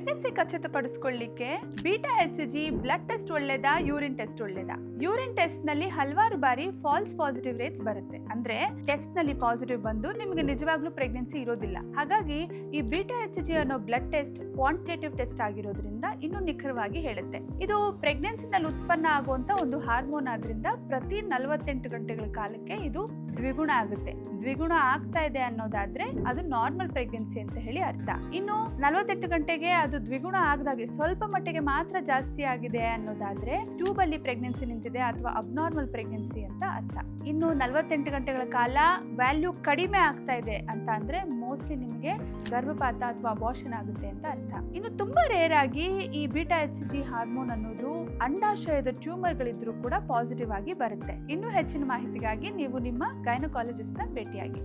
Pregnancy ಖಚಿತಪಡಿಸ್ಕೊಳ್ಳಿಕ್ಕೆ beta H G blood test ಒಳ್ಳೇದಾ urine test ಒಳ್ಳೇದಾ? Urine ಟೆಸ್ಟ್ನಲ್ಲಿ ಹಲವಾರು ಬಾರಿ ಫಾಲ್ಸ್ ಪಾಸಿಟಿವ್ ರೇಟ್ಸ್ ಬರುತ್ತೆ. ಅಂದ್ರೆ ಟೆಸ್ಟ್ನಲ್ಲಿ ಪಾಸಿಟಿವ್ ಬಂದು ನಿಮಗೆ ನಿಜವಾಗ್ಲೂ ಪ್ರೆಗ್ನೆನ್ಸಿ ಇರೋದಿಲ್ಲ. ಹಾಗಾಗಿ ಈ ಬೀಟಾ ಎಚ್ ಜಿ ಅನ್ನೋ ಬ್ಲಡ್ ಟೆಸ್ಟ್ ಕ್ವಾಂಟಿಟೇಟಿವ್ ಟೆಸ್ಟ್ ಆಗಿರೋದ್ರಿಂದ ಇನ್ನೂ ನಿಖರವಾಗಿ ಹೇಳುತ್ತೆ. ಇದು ಪ್ರೆಗ್ನೆನ್ಸಿನಲ್ಲಿ ಉತ್ಪನ್ನ ಆಗುವಂತ ಒಂದು ಹಾರ್ಮೋನ್ ಆದ್ರಿಂದ ಪ್ರತಿ ನಲವತ್ತೆಂಟು ಗಂಟೆಗಳ ಕಾಲಕ್ಕೆ ಇದು ದ್ವಿಗುಣ ಆಗುತ್ತೆ. ದ್ವಿಗುಣ ಆಗ್ತಾ ಇದೆ ಅನ್ನೋದಾದ್ರೆ ಅದು ನಾರ್ಮಲ್ ಪ್ರೆಗ್ನೆನ್ಸಿ ಅಂತ ಹೇಳಿ ಅರ್ಥ. ಇನ್ನು ನಲವತ್ತೆಂಟು ಗಂಟೆಗೆ ಅದು ದ್ವಿಗುಣ ಆಗದಾಗೆ ಸ್ವಲ್ಪ ಮಟ್ಟಿಗೆ ಮಾತ್ರ ಜಾಸ್ತಿ ಆಗಿದೆ ಅನ್ನೋದಾದ್ರೆ ಟ್ಯೂಬ್ ಅಲ್ಲಿ ಪ್ರೆಗ್ನೆನ್ಸಿ ನಿಂತಿದೆ ಅಥವಾ ಅಬ್ನಾರ್ಮಲ್ ಪ್ರೆಗ್ನೆನ್ಸಿ ಅಂತ ಅರ್ಥ. ಇನ್ನು ನಲವತ್ತೆಂಟು ಗಂಟೆಗಳ ಕಾಲ ವ್ಯಾಲ್ಯೂ ಕಡಿಮೆ ಆಗ್ತಾ ಇದೆ ಅಂತ ಅಂದ್ರೆ ಮೋಸ್ಟ್ಲಿ ನಿಮಗೆ ಗರ್ಭಪಾತ ಅಥವಾ ಅಬಾರ್ಷನ್ ಆಗುತ್ತೆ ಅಂತ ಅರ್ಥ. ಇನ್ನು ತುಂಬಾ ರೇರ್ ಆಗಿ ಈ ಬೀಟಾ ಎಚ್ ಜಿ ಹಾರ್ಮೋನ್ ಅನ್ನೋದು ಅಂಡಾಶಯದ ಟ್ಯೂಮರ್ಗಳಿದ್ರೂ ಕೂಡ ಪಾಸಿಟಿವ್ ಆಗಿ ಬರುತ್ತೆ. ಇನ್ನು ಹೆಚ್ಚಿನ ಮಾಹಿತಿಗಾಗಿ ನೀವು ನಿಮ್ಮ ಗೈನಕಾಲಜಿಸ್ಟ್ನ ಭೇಟಿಯಾಗಿ.